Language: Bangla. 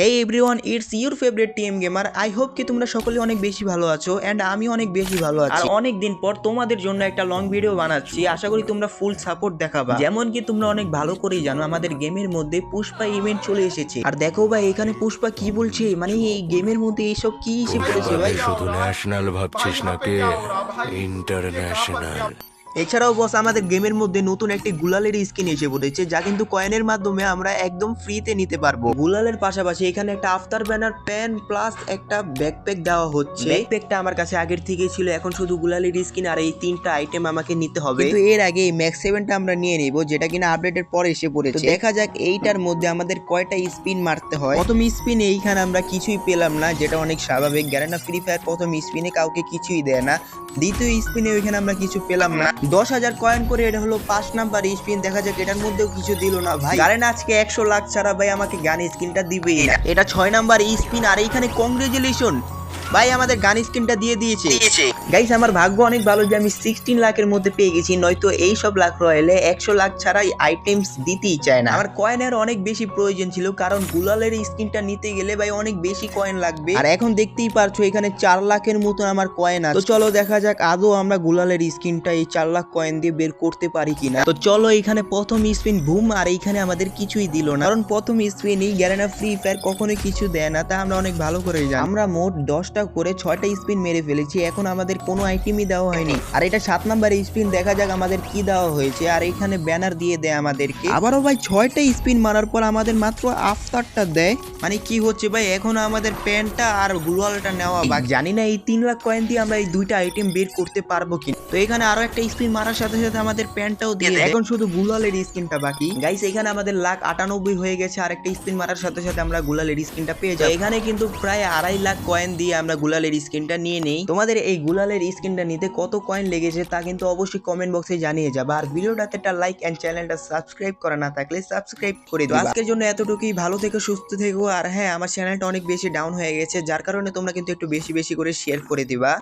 Hey everyone it's your favourite team gamer I hope কি তোমরা সকলে অনেক বেশি ভালো আছো অ্যান্ড আমি অনেক বেশি ভালো আছি। আর অনেক দিন পর তোমাদের জন্য একটা লং ভিডিও বানাচ্ছি। আশা করি তোমরা ফুল সাপোর্ট দেখাবা। যেমন কি তোমরা অনেক ভালো করেই জানো আমাদের গেমের মধ্যে পুষ্পা ইভেন্ট চলে এসেছে। আর দেখো ভাই এখানে পুষ্পা কি বলছে? মানে এই গেমের মধ্যে এইসব কি এসে পড়েছে ভাই? শুধু ন্যাশনাল ভাবছিস নাকি? ইন্টারন্যাশনাল এছাড়াও বস আমাদের গেমের মধ্যে নতুন একটি গুলালের স্কিন এসে পড়েছে যা কিন্তু কয়েনের মাধ্যমে আমরা একদম ফ্রিতে নিতে পারব। গুলালের পাশাপাশি এখানে একটা আফতার ব্যানার প্যান প্লাস একটা ব্যাকপ্যাক দেওয়া হচ্ছে। ব্যাকপ্যাকটা আমার কাছে আগের থেকেই ছিল এখন শুধু গুলালের স্কিন আর এই তিনটা আইটেম আমাকে নিতে হবে। কিন্তু এর আগে এই ম্যাক্স সেভেনটা আমরা নিয়ে নিব যেটা কিনা আপডেটের পর এসে পড়েছে। দেখা যাক এইটার মধ্যে আমাদের কয়টা স্পিন মারতে হয়। প্রথম স্পিন এইখানে আমরা কিছুই পেলাম না যেটা অনেক স্বাভাবিক। গ্যারেনা ফ্রি ফায়ার প্রথম স্পিনে কাউকে কিছুই দেয় না। দ্বিতীয় স্পিনে ওইখানে আমরা কিছু পেলাম না। দশ হাজার কয়েন করে এটা হলো পাঁচ নাম্বার স্পিন দেখা যাক এটার মধ্যেও কিছু দিল না ভাই। কারেন আজকে একশো লাখ ছাড়া ভাই আমাকে গান স্কিনটা দিবেই না। এটা ছয় নাম্বার স্পিন আর এইখানে কংগ্রেচুলেশন ভাই আমাদের গান স্কিনটা দিয়ে দিয়েছে। গাইস আমার ভাগ্য অনেক ভালো যে আমি সিক্সটিন লাখের মধ্যে পেয়ে গেছি নয়তো এই সব লাখ রয়েলে একশো লাখ ছাড়াই আইটেমস দিতেই চায় না। আমার কয়েনের অনেক বেশি প্রয়োজন ছিল কারণ গুলালের স্কিনটা নিতে গেলে ভাই অনেক বেশি কয়েন লাগবে। আর এখন দেখতেই পারছ এখানে চার লাখের মতো আমার কয়েন আছে। তো চলো দেখা যাক আদৌ আমরা গুলালের স্কিনটা এই চার লাখ কয়েন দিয়ে বের করতে পারি কিনা। তো চলো এখানে প্রথম স্পিন বুম আর এইখানে আমাদের কিছুই দিল না। কারণ প্রথম স্পিনই গ্যারেনা ফ্রি ফায়ার কখনোই কিছু দেয় না তা আমরা অনেক ভালো করে জানি। আমরা মোট দশটা করে ছয়টা স্পিন মেরে ফেলেছি এখন আমাদের কোনো আইটেমই দেওয়া হয়নি। আর এটা সাত নাম্বার স্পিন দেখা যাক আমাদের কি দেওয়া হয়েছে। আর এখানে ব্যানার দিয়ে দেয় আমাদেরকে। আবারও ভাই ছয়টা স্পিন মারার পর আমাদের মাত্র আফতারটা দেয়। মানে কি হচ্ছে ভাই এখনও আমাদের প্যান্টটা আর গ্লোয়ালটা নেওয়া বাকি। জানি না এই তিন লাখ কয়েন দিয়ে আমরা এই দুইটা আইটেম বের করতে পারব কি তো এখানে আরও একটা স্পিন মারার সাথে সাথে আমাদের প্যান্টটাও দিয়ে দেয়। এখন শুধু গুলালের স্কিনটা বাকি। গাইস এখানে আমাদের লাখ আটানব্বই হয়ে গেছে। আর একটা স্পিন মারার সাথে সাথে আমরা গুলালের স্কিনটা পেয়ে যাই এখানে কিন্তু প্রায় আড়াই লাখ কয়েন দিয়ে আমরা গুলালের স্কিনটা নিয়ে নেই। তোমাদের এই গুলালের স্কিনটা নিতে কত কয়েন লেগেছে তা কিন্তু অবশ্যই কমেন্ট বক্সে জানিয়ে যাবে। আর ভিডিওটাতে একটা লাইক অ্যান্ড চ্যানেলটা সাবস্ক্রাইব করা না থাকলে সাবস্ক্রাইব করে দিও। আজকের জন্য এতটুকুই। ভালো থেকে, সুস্থ থেকো। আর হ্যাঁ আমার চ্যানেলটা অনেক বেশি ডাউন হয়ে গেছে। যার কারণে তোমরা কিন্তু একটু বেশি বেশি করে শেয়ার করে দিবা।